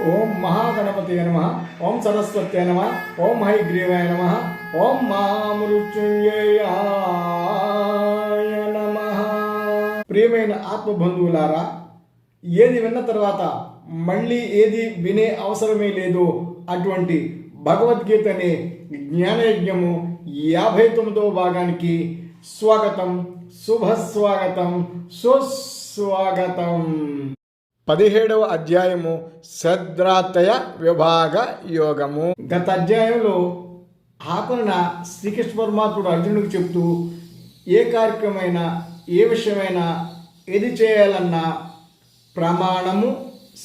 ఓం మహాగణపతి నమ. ఓం సరస్వత్యై నమ. ఓం హైగ్రీవాయ నమ. ఓం మహామృత్యుంజయాయ నమ. ప్రియమైన ఆత్మబంధువులారా ఏది విన్న తర్వాత మళ్ళీ ఏది వినే అవసరమే లేదు అటువంటి భగవద్గీత అనే జ్ఞానయజ్ఞము యాభై తొమ్మిదవ భాగానికి స్వాగతం శుభస్వాగతం సుస్వాగతం. పదిహేడవ అధ్యాయము శ్రద్ధాతయ విభాగ యోగము. గత అధ్యాయంలో ఆకున శ్రీకృష్ణ పరమాత్ముడు అర్జునుడికి చెప్తూ ఏ కార్యక్రమైనా ఏ విషయమైనా ఏది చేయాలన్నా ప్రమాణము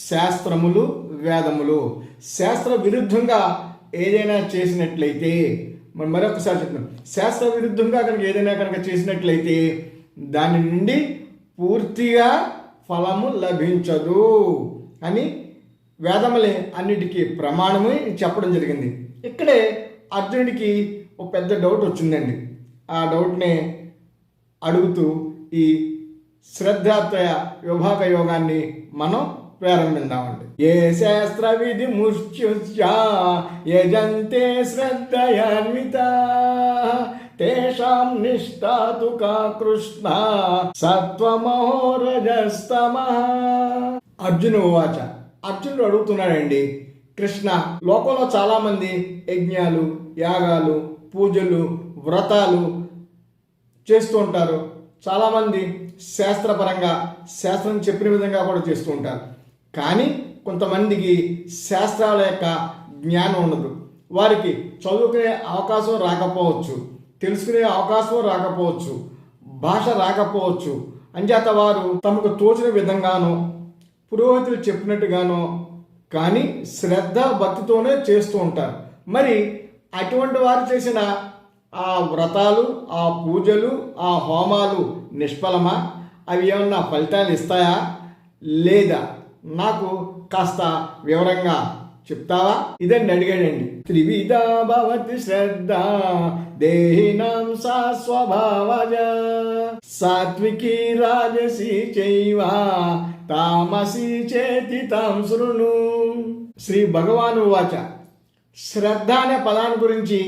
శాస్త్రములు వేదములు. శాస్త్ర విరుద్ధంగా ఏదైనా చేసినట్లయితే మరి మరొకసారి చెప్తున్నాం శాస్త్ర విరుద్ధంగా కనుక ఏదైనా కనుక చేసినట్లయితే దాని నుండి పూర్తిగా ఫలము లభించదు అని వేదములే అన్నిటికీ ప్రమాణము చెప్పడం జరిగింది. ఇక్కడే అర్జునుడికి ఒక పెద్ద డౌట్ వచ్చిందండి. ఆ డౌట్నే అడుగుతూ ఈ శ్రద్ధాత్రయ విభాగ యోగాన్ని మనం ప్రారంభిద్దామండి. ఏ శాస్త్ర విధి ముష్యుష్యా యజంతే శ్రద్ధయాన్విత తేషాం నిష్ఠాతు కా కృష్ణ సత్వమోరజస్తమ అర్జును వాచ అర్జునుడు అడుగుతున్నాడండి కృష్ణ లోకంలో చాలామంది యజ్ఞాలు యాగాలు పూజలు వ్రతాలు చేస్తూ ఉంటారు. చాలామంది శాస్త్రపరంగా శాస్త్రం చెప్పిన విధంగా కూడా చేస్తూ ఉంటారు. కానీ కొంతమందికి శాస్త్రాల యొక్క జ్ఞానం ఉండదు. వారికి చదువుకునే అవకాశం రాకపోవచ్చు. తెలుసుకునే అవకాశం రాకపోవచ్చు భాష రాకపోవచ్చు. అంచేత వారు తమకు తోచిన విధంగానో పురోహితులు చెప్పినట్టుగానో కానీ శ్రద్ధ భక్తితోనే చేస్తూ ఉంటారు. మరి అటువంటి వారు చేసిన ఆ వ్రతాలు ఆ పూజలు ఆ హోమాలు నిష్ఫలమా? అవి ఏమన్నా ఫలితాలు ఇస్తాయా? లేదా? నాకు కాస్త వివరంగా చెప్తావా? ఇదండి అడిగాడండి. త్రివిధ భవతి శ్రద్ధ దేహినాం సా స్వభావజ సాత్వికి రాజసి చైవ తామసి చేతి తాం శృణు. శ్రీ భగవాను వాచ శ్రద్ధ అనే పదాన్ని గురించి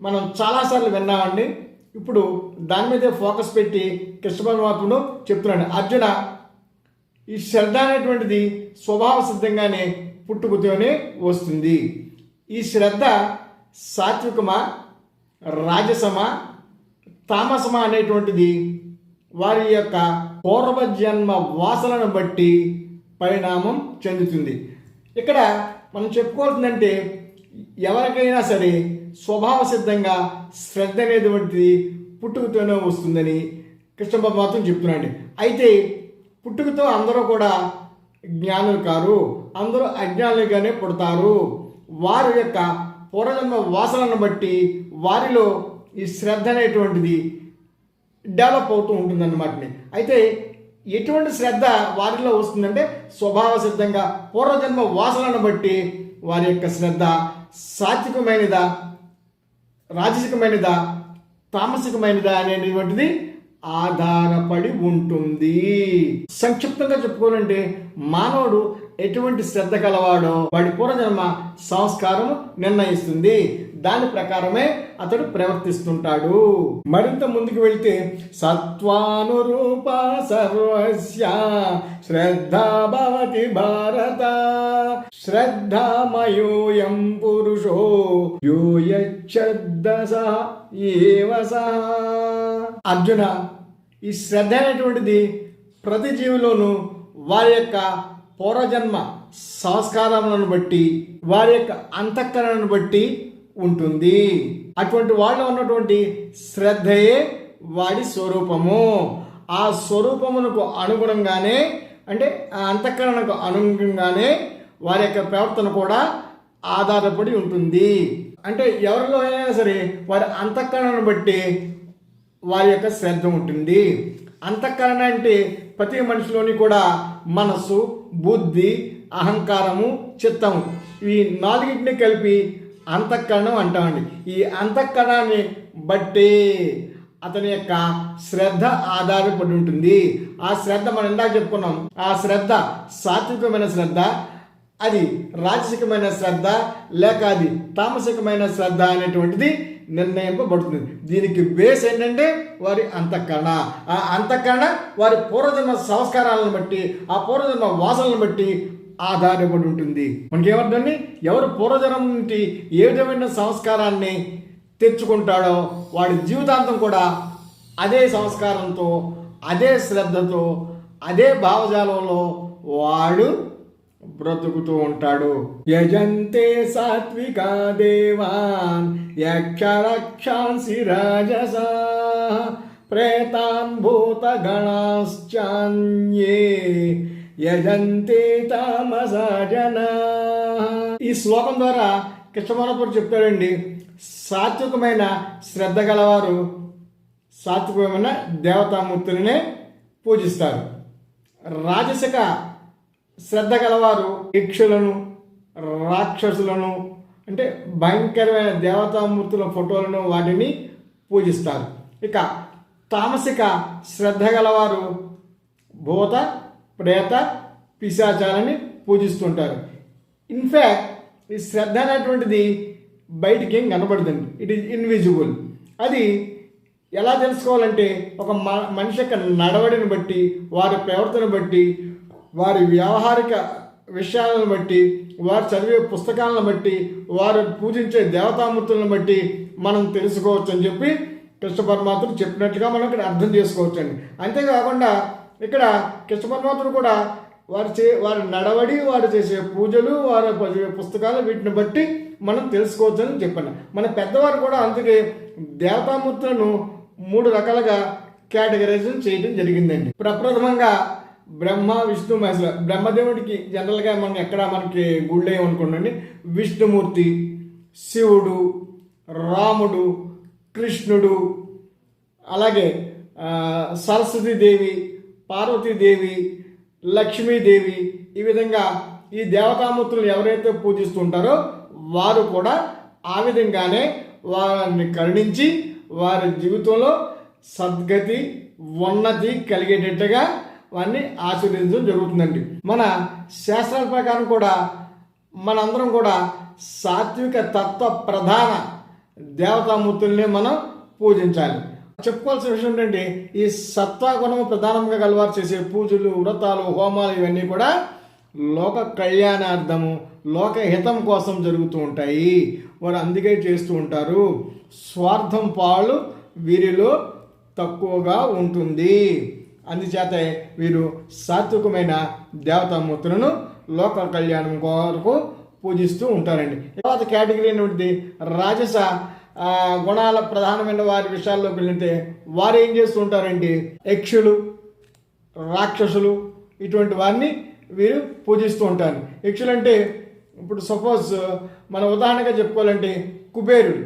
మనం చాలాసార్లు విన్నామండి. ఇప్పుడు దాని మీదే ఫోకస్ పెట్టి కృష్ణ పరమాత్ముడు చెప్తున్నాడు అర్జున ఈ శ్రద్ధ అనేటువంటిది స్వభావ సిద్ధంగానే పుట్టుకతోనే వస్తుంది. ఈ శ్రద్ధ సాత్వికమా రాజసమా తామసమా అనేటువంటిది వారి యొక్క పూర్వజన్మ వాసనను బట్టి పరిణామం చెందుతుంది. ఇక్కడ మనం చెప్పుకోవాల్సిందంటే ఎవరికైనా సరే స్వభావ సిద్ధంగా శ్రద్ధ అనేటువంటిది పుట్టుకతోనే వస్తుందని కృష్ణ మాత్రం చెప్తున్నాడు. అయితే పుట్టుకతో అందరూ కూడా జ్ఞానులు కారు. అందరూ అజ్ఞానులుగానే పుడతారు. వారి యొక్క పూర్వజన్మ వాసనను బట్టి వారిలో ఈ శ్రద్ధ అనేటువంటిది డెవలప్ అవుతూ ఉంటుందన్నమాట అయితే ఎటువంటి శ్రద్ధ వారిలో వస్తుందంటే స్వభావ సిద్ధంగా పూర్వజన్మ వాసనను బట్టి వారి యొక్క శ్రద్ధ సాత్వికమైనదా రాజసికమైనదా తామసికమైనదా అనేటువంటిది ఆధారపడి ఉంటుంది. సంక్షిప్తంగా చెప్పుకోవాలంటే మానవుడు ఎటువంటి శ్రద్ధ కలవాడో వాడి పూర్వజన్మ సంస్కారం నిర్ణయిస్తుంది. దాని ప్రకారమే అతడు ప్రవర్తిస్తుంటాడు. మరింత ముందుకు వెళ్తే సత్వానురూప సర్వస్య శ్రద్ధ భవతి భారత శ్రద్ధమయోయం పురుషో యూయచ్చద్ద సహ ఏవ సహ అర్జున ఈ శ్రద్ధ అనేటువంటిది ప్రతి జీవిలోనూ వారి యొక్క పూర్వజన్మ సంస్కారములను బట్టి వారి యొక్క అంతఃకరణను బట్టి ఉంటుంది. అటువంటి వాళ్ళు ఉన్నటువంటి శ్రద్ధయే వాడి స్వరూపము. ఆ స్వరూపమునకు అనుగుణంగానే అంటే ఆ అంతఃకరణకు అనుగుణంగానే వారి యొక్క ప్రవర్తన కూడా ఆధారపడి ఉంటుంది. అంటే ఎవరిలో అయినా సరే వారి అంతఃకరణను బట్టి వారి యొక్క శ్రద్ధ ఉంటుంది. అంతఃకరణ అంటే ప్రతి మనిషిలోని కూడా మనస్సు బుద్ధి అహంకారము చిత్తము. ఈ నాలుగింటిని కలిపి అంతఃకరణం అంటామండి. ఈ అంతఃకరణాన్ని బట్టి అతని యొక్క శ్రద్ధ ఆధారపడి ఉంటుంది. ఆ శ్రద్ధ మనం ఇందాక చెప్పుకున్నాం. ఆ శ్రద్ధ సాత్వికమైన శ్రద్ధ అది రాజసికమైన శ్రద్ధ లేక అది తామసికమైన శ్రద్ధ అనేటువంటిది నిర్ణయింపబడుతుంది. దీనికి బేస్ ఏంటంటే వారి అంతఃకరణ. ఆ అంతఃకరణ వారి పూర్వజన్మ సంస్కారాలను బట్టి ఆ పూర్వజన్మ వాసనలను బట్టి ఆధారపడి ఉంటుంది. మనకేమర్థండి? ఎవరు పూర్వజనం నుండి ఏ విధమైన సంస్కారాన్ని తెచ్చుకుంటాడో వాడి జీవితాంతం కూడా అదే సంస్కారంతో అదే శ్రద్ధతో అదే భావజాలంలో వాడు బ్రతుకుతూ ఉంటాడు. యజంతే సాత్విక దేవాన్ యక్షరక్షాంసి రాజస ప్రేతాన్ భూత గణాశ్చాన్యే యజంతే తామస జనా. ఈ శ్లోకం ద్వారా కృష్ణమనపుడు చెప్తాడండి సాత్వికమైన శ్రద్ధ గలవారు సాత్వికమైన దేవతామూర్తులనే పూజిస్తారు. రాజసిక శ్రద్ధ గలవారు యక్షులను రాక్షసులను అంటే భయంకరమైన దేవతామూర్తుల ఫోటోలను వాటిని పూజిస్తారు. ఇక తామసిక శ్రద్ధ గలవారు భూత ప్రేత పిశాచాలని పూజిస్తుంటారు. ఇన్ఫ్యాక్ట్ ఈ శ్రద్ధ అనేటువంటిది బయటికి ఏం కనబడుతుంది ఇట్ ఈజ్ ఇన్విజిబుల్ అది ఎలా తెలుసుకోవాలంటే ఒక మ- మనిషి యొక్క నడవడిని బట్టి వారి ప్రవర్తన బట్టి వారి వ్యవహారిక విషయాలను బట్టి వారు చదివే పుస్తకాలను బట్టి వారు పూజించే దేవతామూర్తులను బట్టి మనం తెలుసుకోవచ్చు అని చెప్పి కృష్ణ పరమాత్ముడు చెప్పినట్లుగా మనం ఇక్కడ అర్థం చేసుకోవచ్చు అండి అంతేకాకుండా ఇక్కడ కృష్ణ పరమాత్ముడు కూడా వారు చే వారి నడవడి వారు చేసే పూజలు వారు చదివే పుస్తకాలు వీటిని బట్టి మనం తెలుసుకోవచ్చు అని చెప్పాను మన పెద్దవారు కూడా అందుకే దేవతామూర్తులను మూడు రకాలుగా కేటగరైజేషన్ చేయడం జరిగిందండి. ప్రప్రథమంగా బ్రహ్మ విష్ణు మహేశ్వర. బ్రహ్మదేవుడికి జనరల్గా మనం ఎక్కడ మనకి గుళ్ళే అనుకోండి విష్ణుమూర్తి శివుడు రాముడు కృష్ణుడు అలాగే సరస్వతీదేవి పార్వతీదేవి లక్ష్మీదేవి ఈ విధంగా ఈ దేవతామూర్తులు ఎవరైతే పూజిస్తుంటారో వారు కూడా ఆ విధంగానే వారిని కరుణించి వారి జీవితంలో సద్గతి ఉన్నతి కలిగేటట్టుగా వాడిని ఆశీర్వదించడం జరుగుతుందండి. మన శాస్త్రాల ప్రకారం కూడా మనందరం కూడా సాత్విక తత్వ ప్రధాన దేవతామూర్తుల్ని మనం పూజించాలి. చెప్పుకోవాల్సిన విషయం ఏంటంటే ఈ సత్వగుణము ప్రధానంగా కలవారు చేసే పూజలు వ్రతాలు హోమాలు ఇవన్నీ కూడా లోక కళ్యాణార్థము లోక హితం కోసం జరుగుతూ ఉంటాయి. వారు అందుకే చేస్తూ ఉంటారు. స్వార్థం పాలు వీరిలో తక్కువగా ఉంటుంది. అందుచేత వీరు సాత్వికమైన దేవతామూర్తులను లోక కళ్యాణం కొరకు పూజిస్తూ ఉంటారండి. తర్వాత కేటగిరీ ఏంటి రాజస. గుణాల ప్రధానమైన వారి విషయాల్లోకి వెళ్తే వారు ఏం చేస్తూ ఉంటారండి? యక్షులు రాక్షసులు ఇటువంటి వారిని వీరు పూజిస్తూ ఉంటారు. యక్షులు అంటే ఇప్పుడు సపోజ్ మన ఉదాహరణగా చెప్పుకోవాలంటే కుబేరుడు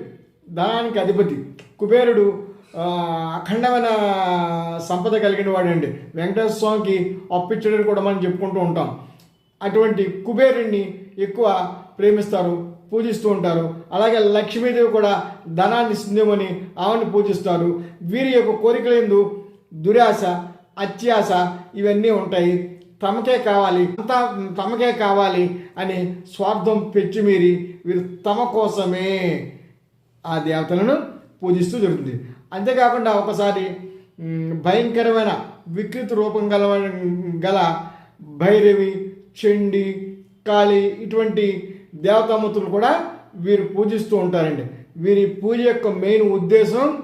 ధనానికి అధిపతి. కుబేరుడు అఖండమైన సంపద కలిగిన వాడండి. వెంకటేశ్వర స్వామికి అప్పిచ్చడని కూడా మనం చెప్పుకుంటూ ఉంటాం. అటువంటి కుబేరుణ్ణి ఎక్కువ ప్రేమిస్తారు పూజిస్తూ ఉంటారు. అలాగే లక్ష్మీదేవి కూడా ధనాన్ని ఇస్తుందేమని ఆమెను పూజిస్తారు. వీరి యొక్క కోరికలందు దురాశ అత్యాశ ఇవన్నీ ఉంటాయి. తమకే కావాలి అంతా తమకే కావాలి అని స్వార్థం పెచ్చిమీరి వీరు తమ కోసమే ఆ దేవతలను పూజిస్తూ జరుగుతుంది. అంతేకాకుండా ఒకసారి భయంకరమైన వికృతి రూపం గల గల భైరవి చండి కాళి ఇటువంటి దేవతామూర్తులు కూడా వీరు పూజిస్తూ ఉంటారండి. వీరి పూజ యొక్క మెయిన్ ఉద్దేశం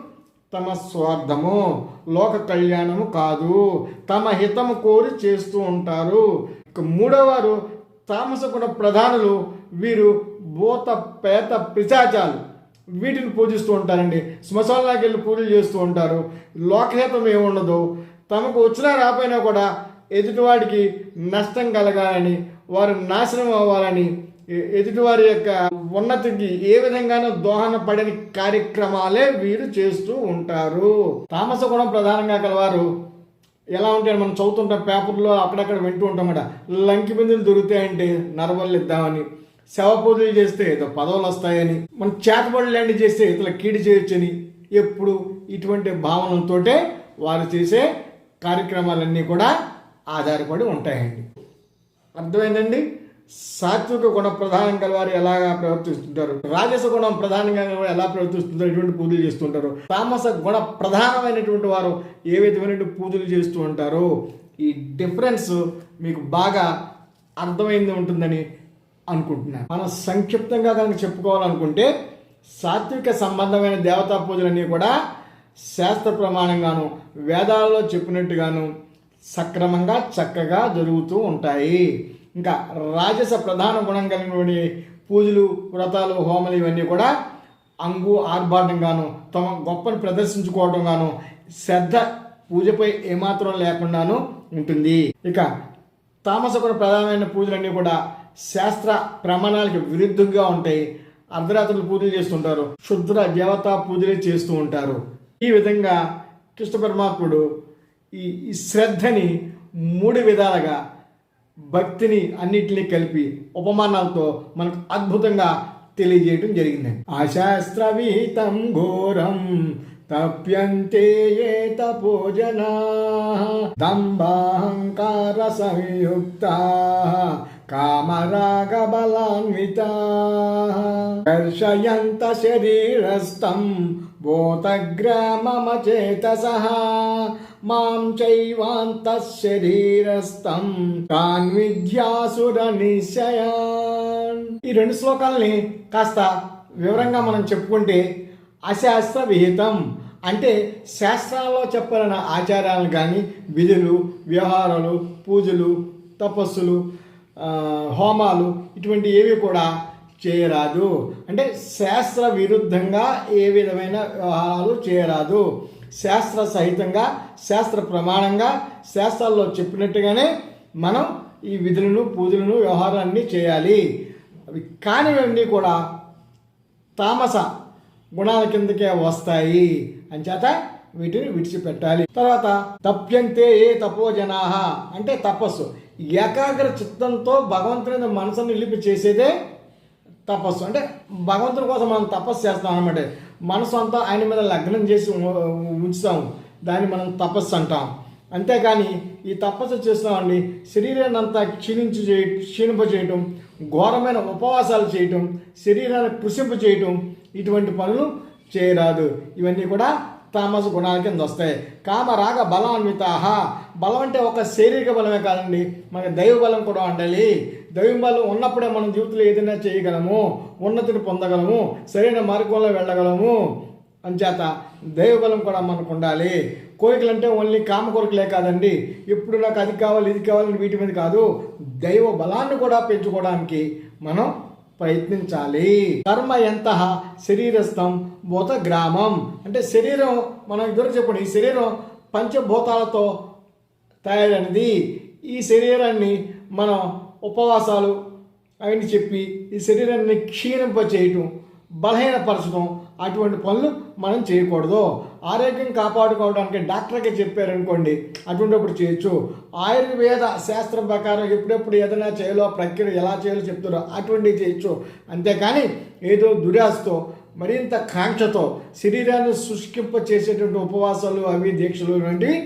తమ స్వార్థము. లోక కళ్యాణము కాదు. తమ హితము కోరి చేస్తూ ఉంటారు. మూడవవారు మూడోవారు తామస గుణ ప్రధానులు వీరు భూత పేత పిశాచాలు. వీటిని పూజిస్తూ ఉంటారండి. శ్మశానాలకు వెళ్ళి పూజలు చేస్తూ ఉంటారు. లోకహితం ఏముండదు తమకు వచ్చినా రాపోయినా కూడా ఎదుటివాడికి నష్టం కలగాలని వారు నాశనం అవ్వాలని ఎదుటివారి యొక్క ఉన్నతికి ఏ విధంగానూ దోహన పడని కార్యక్రమాలే వీరు చేస్తూ ఉంటారు. తామస గుణం ప్రధానంగా గలవారు ఎలా ఉంటాయని మనం చదువుతుంటాం పేపర్లో అక్కడక్కడ వింటూ ఉంటాం కదా లంకి బిందులు దొరుకుతాయంటే నరబళ్ళు ఇద్దామని శవ పూజలు చేస్తే ఏదో పదవులు వస్తాయని మనం చేతబడి లాంటి చేస్తే ఇతర కీడి చేయొచ్చని ఎప్పుడు ఇటువంటి భావనలతోటే వారు చేసే కార్యక్రమాలన్నీ కూడా ఆధారపడి ఉంటాయండి. అర్థమైందండి? సాత్విక గుణం ప్రధానం గల వారు ఎలాగా ప్రవర్తిస్తుంటారు? రాజస గుణం ప్రధానంగా ఎలా ప్రవర్తిస్తుంటారు? ఎటువంటి పూజలు చేస్తుంటారు? తామస గుణ ప్రధానమైనటువంటి వారు ఏ విధమైనటువంటి పూజలు చేస్తూ ఉంటారు? ఈ డిఫరెన్స్ మీకు బాగా అర్థమైంది ఉంటుందని అనుకుంటున్నాను మనం సంక్షిప్తంగా కనుక చెప్పుకోవాలనుకుంటే సాత్విక సంబంధమైన దేవతా పూజలన్నీ కూడా శాస్త్ర ప్రమాణంగాను వేదాలలో చెప్పినట్టుగాను సక్రమంగా చక్కగా జరుగుతూ ఉంటాయి. ఇంకా రాజస ప్రధాన గుణం కలిగినటువంటి పూజలు వ్రతాలు హోమలు ఇవన్నీ కూడా అంగు ఆర్భాటంగాను తమ గొప్పను ప్రదర్శించుకోవడం గాను శ్రద్ధ పూజపై ఏమాత్రం లేకుండాను ఉంటుంది. ఇక తామసకుడు ప్రధానమైన పూజలన్నీ కూడా శాస్త్ర ప్రమాణాలకు విరుద్ధంగా ఉంటాయి అర్ధరాత్రులు పూజలు చేస్తుంటారు. శుద్ర దేవతా పూజలు చేస్తూ ఉంటారు. ఈ విధంగా కృష్ణ పరమాత్ముడు ఈ ఈ శ్రద్ధని మూడు విధాలుగా భక్తిని అన్నిటినీ కలిపి ఉపమానాలతో మనకు అద్భుతంగా తెలియజేయడం జరిగింది. అశాస్త్రవీతం విహితం ఘోరం తప్యంతే ఏ తపోజనా దంబాహంకార సంయుక్త కామరాగ బలాన్విత దర్శయంత శరీరస్థం భూతగ్రామమచేతస మాం చైవాంత శరీరస్థం తాన్ విద్యాసుర నిశ్చయాన్ ఈ రెండు శ్లోకాలని కాస్త వివరంగా మనం చెప్పుకుంటే అశాస్త్ర విహితం అంటే శాస్త్రాల్లో చెప్పాలన్న ఆచారాలు కానీ విధులు వ్యవహారాలు పూజలు తపస్సులు హోమాలు ఇటువంటి ఏవి కూడా చేయరాదు. అంటే శాస్త్ర విరుద్ధంగా ఏ విధమైన వ్యవహారాలు చేయరాదు. శాస్త్ర సహితంగా శాస్త్ర ప్రమాణంగా శాస్త్రాల్లో చెప్పినట్టుగానే మనం ఈ విధులను పూజలను వ్యవహారాన్ని చేయాలి. అవి కానివన్నీ కూడా తామస గుణాల కిందకే వస్తాయి. అంచేత వీటిని విడిచిపెట్టాలి. తర్వాత తప్యంతే ఏ తపోజనాహ అంటే తపస్సు. ఏకాగ్ర చిత్తంతో భగవంతుని మనసును నిలిపి చేసేదే తపస్సు. అంటే భగవంతుని కోసం మనం తపస్సు చేస్తాం అనమాట మనసు అంతా ఆయన మీద లగ్నం చేసి ఉంచుతాం. దాన్ని మనం తపస్సు అంటాం. అంతేకాని ఈ తపస్సు చేస్తున్నామండి శరీరాన్ని అంతా క్షీణించి చేయ క్షీణింప చేయటం ఘోరమైన ఉపవాసాలు చేయటం శరీరాన్ని కృషింప చేయటం ఇటువంటి పనులు చేయరాదు. ఇవన్నీ కూడా తామస గుణాల కింద వస్తాయి. కామరాగ బలాన్వితాహ. బలం అంటే ఒక శారీరక బలమే కాదండి. మనకి దైవ బలం కూడా ఉండాలి. దైవ బలం ఉన్నప్పుడే మనం జీవితంలో ఏదైనా చేయగలము ఉన్నతిని పొందగలము సరైన మార్గంలో వెళ్ళగలము. అంచేత దైవబలం కూడా మనకు ఉండాలి. కోరికలు అంటే ఓన్లీ కామ కోరికలే కాదండి. ఎప్పుడు నాకు అది కావాలి ఇది కావాలి వీటి మీద కాదు. దైవ బలాన్ని కూడా పెంచుకోవడానికి మనం ప్రయత్నించాలి. కర్మ ఎంత? శరీరస్థం భూత గ్రామం. అంటే శరీరం మనం ఇద్దరు చెప్పండి ఈ శరీరం పంచభూతాలతో తయారైనది. ఈ శరీరాన్ని మనం ఉపవాసాలు అవన్నీ చెప్పి ఈ శరీరాన్ని క్షీణింప చేయటం బలహీనపరచడం అటువంటి పనులు మనం చేయకూడదు. ఆరోగ్యం కాపాడుకోవడానికి డాక్టర్కి చెప్పారనుకోండి అటువంటిప్పుడు చేయొచ్చు. ఆయుర్వేద శాస్త్రం ప్రకారం ఎప్పుడెప్పుడు ఏదైనా చేయాలో ప్రక్రియ ఎలా చేయాలో చెప్తారో అటువంటివి చేయొచ్చు. అంతేకాని ఏదో దురాశతో మరింత కాంక్షతో శరీరాన్ని శుష్కింప చేసేటువంటి ఉపవాసాలు అవి దీక్షలు వంటివి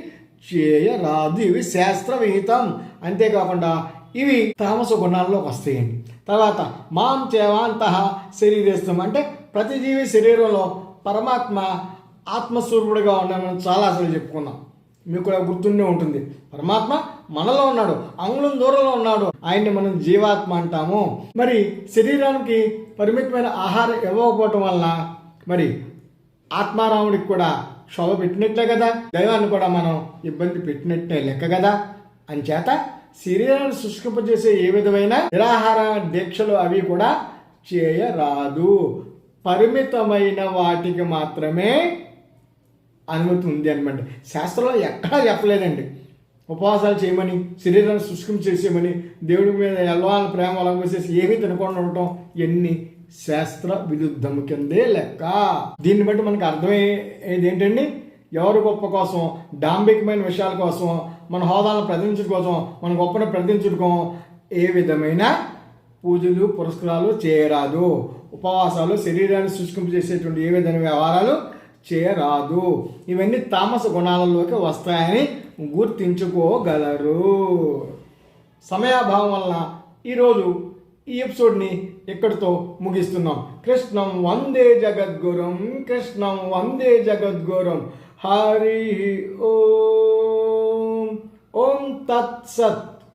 చేయరాదు. ఇవి శాస్త్రవిహితం. అంతేకాకుండా ఇవి తామస గుణాల్లోకి వస్తాయండి. తర్వాత మాం చేవాంత శరీరస్థం అంటే ప్రతి జీవి శరీరంలో పరమాత్మ ఆత్మస్వరూపుడుగా ఉన్నామని మనం చాలాసార్లు చెప్పుకున్నాం. మీకు కూడా గుర్తుండే ఉంటుంది. పరమాత్మ మనలో ఉన్నాడు అంగుళం దూరంలో ఉన్నాడు. ఆయన్ని మనం జీవాత్మ అంటాము. మరి శరీరానికి పరిమితమైన ఆహారం ఇవ్వకపోవటం వలన మరి ఆత్మారాముడికి కూడా క్షోభ పెట్టినట్లే కదా? దైవాన్ని కూడా మనం ఇబ్బంది పెట్టినట్టే లెక్క కదా? అంచేత శరీరాన్ని శుష్కింపజేసే ఏ విధమైన నిరాహార దీక్షలు అవి కూడా చేయరాదు. పరిమితమైన వాటికి మాత్రమే అనుమతి ఉంది అనమాట శాస్త్రంలో ఎక్కడా చెప్పలేదండి. ఉపవాసాలు చేయమని శరీరాన్ని శుష్కం చేసేయమని దేవుడి మీద ఎల్వాల ప్రేమ అలగేసేసి ఏమీ తినకుండా ఉండటం ఎన్ని శాస్త్ర విరుద్ధము కిందే లెక్క. దీన్ని బట్టి మనకు అర్థమయ్యేది ఏంటండి? ఎవరు గొప్ప కోసం డాంబికమైన విషయాల కోసం మన హోదాలను ప్రదర్శించడం కోసం మన గొప్పను ప్రదర్శించడం ఏ విధమైన పూజలు పురస్కారాలు చేయరాదు. ఉపవాసాలు శరీరాన్ని శుష్కింపజేసేటువంటి ఏ విధమైన వ్యవహారాలు చేయరాదు. ఇవన్నీ తామస గుణాలలోకి వస్తాయని గుర్తించుకోగలరు. సమయాభావం వలన ఈరోజు ఈ ఎపిసోడ్ని ఇక్కడితో ముగిస్తున్నాం. కృష్ణం వందే జగద్గురం కృష్ణం వందే జగద్గురం. హరి ఓం ఓం తత్సత్